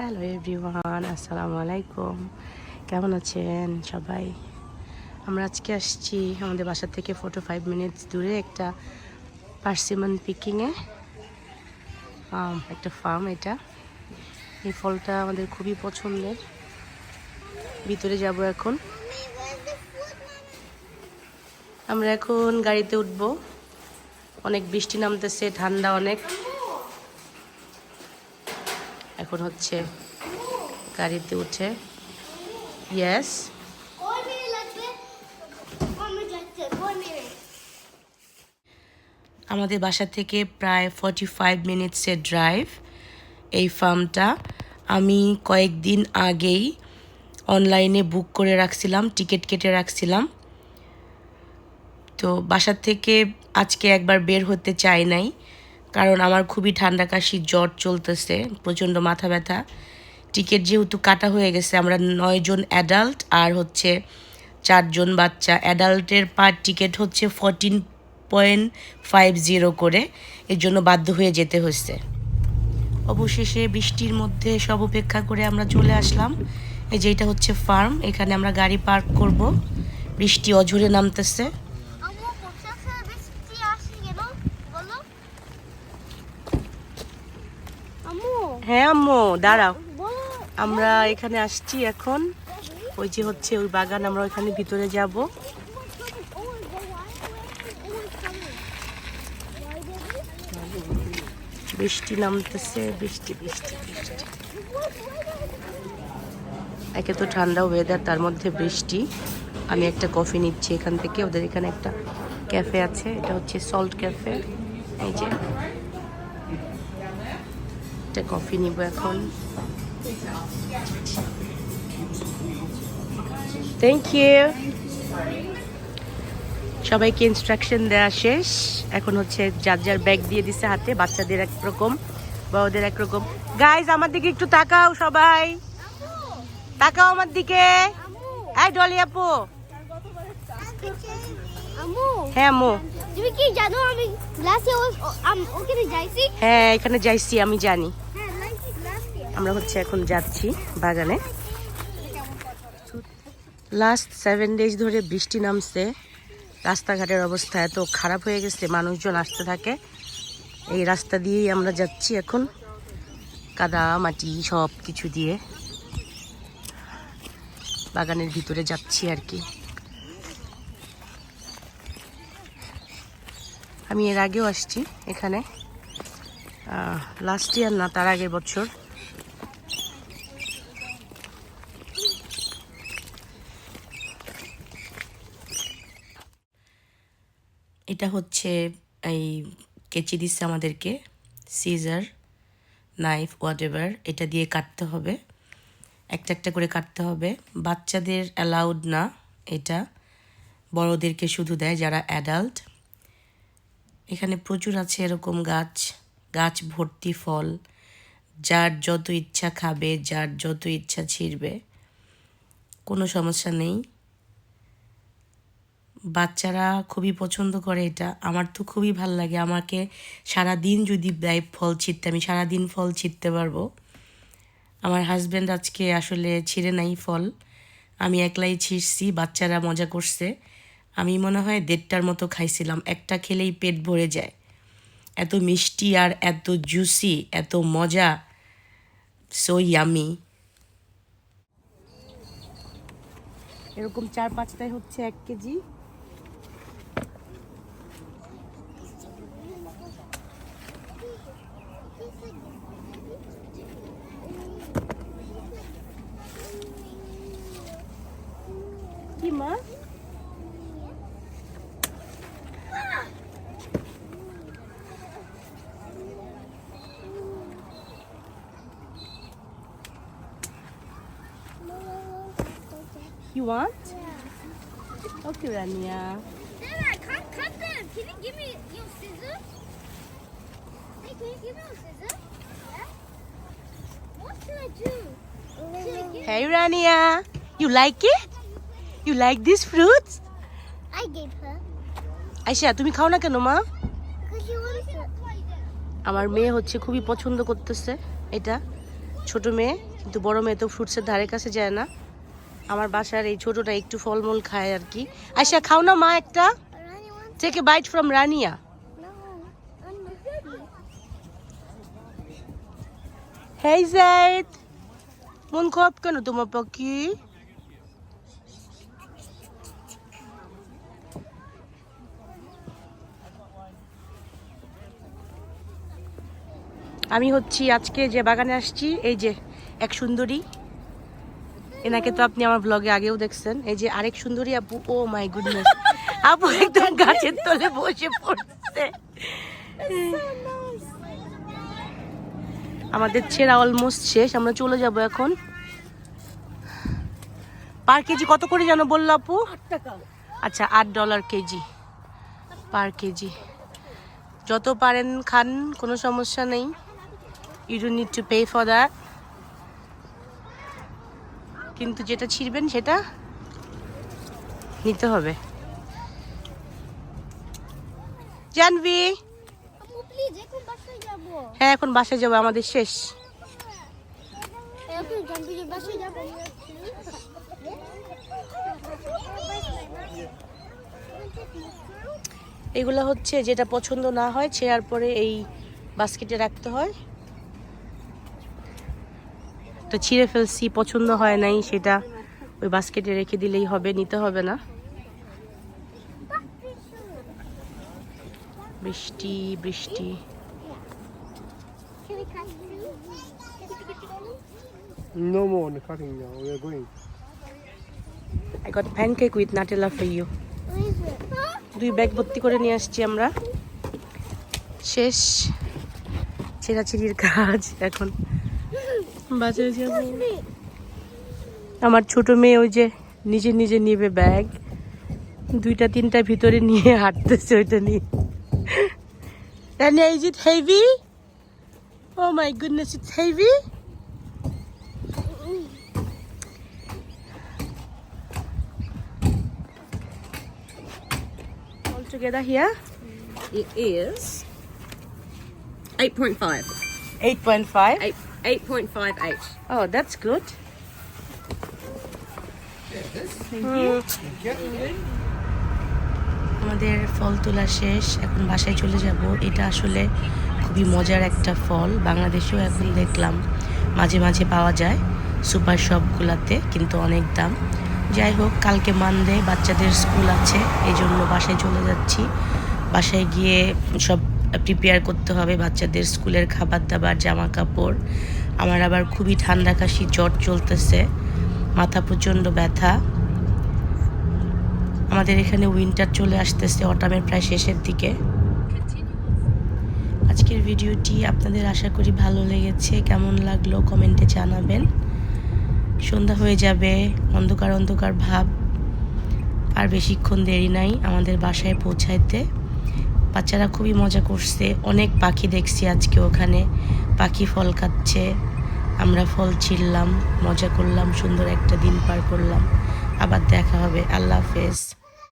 Hello everyone, আসসালামু আলাইকুম। কেমন আছেন সবাই? আমরা আজকে আসছি আমাদের বাসা থেকে ফোর্টি ফাইভ মিনিটস দূরে একটা পার্সিমন পিকিংয়ে একটা ফার্ম এটা। এই ফলটা আমাদের খুবই পছন্দের। ভিতরে যাব এখন। আমরা এখন গাড়িতে উঠব। অনেক বৃষ্টি নামতেছে, ঠান্ডা অনেক। এখন হচ্ছে গাড়িতে উঠে। ইয়েস আমাদের বাসা থেকে প্রায় ফর্টি ফাইভ মিনিটসের ড্রাইভ এই ফার্মটা আমি কয়েকদিন আগেই অনলাইনে বুক করে রাখছিলাম টিকিট কেটে রাখছিলাম। তো বাসা থেকে আজকে একবার বের হতে চাই নাই। কারণ আমার খুবই ঠান্ডা কাশি, জ্বর চলতেছে, প্রচণ্ড মাথা ব্যথা। টিকিট যেহেতু কাটা হয়ে গেছে, আমরা নয়জন অ্যাডাল্ট আর হচ্ছে চারজন বাচ্চা। অ্যাডাল্টের পার টিকিট হচ্ছে ফোরটিন পয়েন্ট ফাইভ জিরো করে, এর জন্য বাধ্য হয়ে যেতে হয়েছে। অবশেষে বৃষ্টির মধ্যে সব উপেক্ষা করে আমরা চলে আসলাম। এই যে এটা হচ্ছে ফার্ম এখানে আমরা গাড়ি পার্ক করব। বৃষ্টি অঝরে নামতেছে আম্মু পড়তেছে বৃষ্টি আসছে কেন বলো আম্মু হ্যাঁ আম্মু দাঁড়াও। আমরা এখানে আসছি এখন। ওই যে হচ্ছে ওই বাগান আমরা ওইখানে ভিতরে যাব। বৃষ্টি নামতেছে বৃষ্টি বৃষ্টি বৃষ্টি। একে তো ঠান্ডা ওয়েদার তার মধ্যে বৃষ্টি। আমি একটা কফি নিচ্ছি এখান থেকে। ওদের এখানে একটা ক্যাফে আছে এটা হচ্ছে সল্ট ক্যাফে এই যে একটা কফি নিব এখন। থ্যাংক ইউ সবাইকে ইনস্ট্রাকশন দেওয়া শেষ। এখন হচ্ছে যার যার ব্যাগ দিয়ে দিছে হাতে বাচ্চাদের এক রকম বড়দের একরকম গাইজ আমার দিকে একটু তাকাও সবাই। তাকাও আমার দিকে। এই ডলি আপু। হ্যাঁ তুমি কি জানো আমি গ্লাসে ওখানে যাইছি? হ্যাঁ এখানে যাইছি আমি জানি। আমরা হচ্ছে এখন যাচ্ছি বাগানে। লাস্ট সেভেন ডেজ ধরে বৃষ্টি নামছে। রাস্তাঘাটের অবস্থা এত খারাপ হয়ে গেছে, মানুষজন আসতে থাকে। এই রাস্তা দিয়েই আমরা যাচ্ছি এখন। কাদা, মাটি সব কিছু দিয়ে বাগানের ভিতরে যাচ্ছি আর কি। আমি এর আগেও আসছি এখানে। লাস্ট ইয়ার না, তার আগের বছর। এটা হচ্ছে এই কেচি দিচ্ছে আমাদেরকে সিজার নাইফ হোয়াট এভার এটা দিয়ে কাটতে হবে। একটা একটা করে কাটতে হবে। বাচ্চাদের অ্যালাউড না এটা। বড়দেরকে শুধু দেয় যারা অ্যাডাল্ট এখানে প্রচুর আছে এরকম গাছ। গাছ ভর্তি ফল। যার যত ইচ্ছা খাবে, যার যত ইচ্ছা ছিঁড়বে। কোনো সমস্যা নেই। বাচ্চারা খুবই পছন্দ করে এটা। আমার তো খুবই ভালো লাগে। আমাকে সারা দিন যদি দেয় ফল ছিঁড়তে আমি সারাদিন ফল ছিঁড়তে পারব। আমার হাজব্যান্ড আজকে আসলে ছিঁড়ে নাই ফল। আমি একলাই ছিঁড়ছি, বাচ্চারা মজা করছে। আমি মনে হয় দেড়টার মতো খাইছিলাম। একটা খেলেই পেট ভরে যায়। এত মিষ্টি আর এত জুসি এত মজা। সো ইয়ামি এরকম চার পাঁচটায় হচ্ছে এক KG. You want? Yeah. Okay, Rania. Dad, I can't cut them. Can you give me your scissors? Hey, can you give me your scissors? What should I do? Hey, Rania. You like it? You like this fruits I gave her. আইসা তুমি খাও না কেন মা. আমার মেয়ে হচ্ছে খুবই পছন্দ করতেছে এটা। ছোট মেয়ে কিন্তু বড় মেয়ে তো ফ্রুটসের ধারে কাছে যায় না। আমার বাসার এই ছোটটা একটু ফলমূল খায় আর কি। আচ্ছা খাও না মা একটা। Take a bite from Rania. Hey Zaid মন খারাপ কেন তোমার পাখি আমি হচ্ছি আজকে যে বাগানে আসছি এই যে এক সুন্দরী। এনাকে তো আপনি আমার ব্লগে আগেও দেখছেন। এই যে আরেক সুন্দরী আপু ও মাই গুডনেস আপু একদম গাছের তলে বসে পড়ছে। আমাদের ছেঁড়া অলমোস্ট শেষ আমরা চলে যাব এখন। পার কেজি কত করে জানো বলল আপু? আচ্ছা আট ডলার কেজি। পার কেজি। যত পারেন খান কোনো সমস্যা নেই। You do need to pay for that কিন্তু যেটা ছিঁড়বেন সেটা নিতে হবে। জানবি? হ্যাঁ এখন বাসায় যাব আমাদের শেষ। যাব। এগুলো হচ্ছে যেটা পছন্দ না হয় ছেঁড়ার পরে এই বাস্কেটে রাখতে হয়। তো ছিঁড়ে ফেলছি পছন্দ হয় নাই সেটা ওই বাস্কেটে রেখে দিলেই হবে নিতে হবে না বৃষ্টি বৃষ্টি No more cutting now. We are going. Got pancake with Nutella for you What is it? দুই ব্যাগ ভর্তি করে নিয়ে আসছি আমরা শেষ ছেঁড়াছিড়ির কাজ এখন যাব আমার ছোট মেয়ে ওই যে নিজে নিজে নিবে ব্যাগ। দুইটা তিনটা ভিতরে নিয়ে হাঁটতেছে ওইটা নিয়ে। এই যে থেবি ও মাই গুডনেস থেবি together here? It is 8.5 8.5 8.5 8.58. Oh, that's good. আমাদের ফল তোলা শেষ এখন বাসায় চলে যাব। এটা আসলে খুবই মজার একটা ফল বাংলাদেশেও এখন দেখলাম মাঝে মাঝে পাওয়া যায় সুপার শপগুলোতে কিন্তু অনেক দাম। যাই হোক কালকে মানডে বাচ্চাদের স্কুল আছে এই জন্য বাসায় চলে যাচ্ছি। বাসায় গিয়ে সব প্রিপেয়ার করতে হবে বাচ্চাদের স্কুলের খাবার দাবার জামা কাপড় আমার আবার খুবই ঠান্ডা কাশি, জ্বর চলতেছে, মাথা প্রচণ্ড ব্যথা। আমাদের এখানে উইন্টার চলে আসতেছে অটামের প্রায় শেষের দিকে। আজকের ভিডিওটি আপনাদের আশা করি ভালো লেগেছে। কেমন লাগল কমেন্টে জানাবেন। সন্ধ্যা হয়ে যাবে, অন্ধকার অন্ধকার ভাব। আর বেশিক্ষণ দেরি নাই আমাদের বাসায় পৌঁছাইতে। বাচ্চারা খুবই মজা করছে। অনেক পাখি দেখছি আজকে ওখানে। পাখি ফল খাচ্ছে। আমরা ফল ছিঁড়লাম, মজা করলাম, সুন্দর একটা দিন পার করলাম। আবার দেখা হবে। আল্লাহ হাফেজ।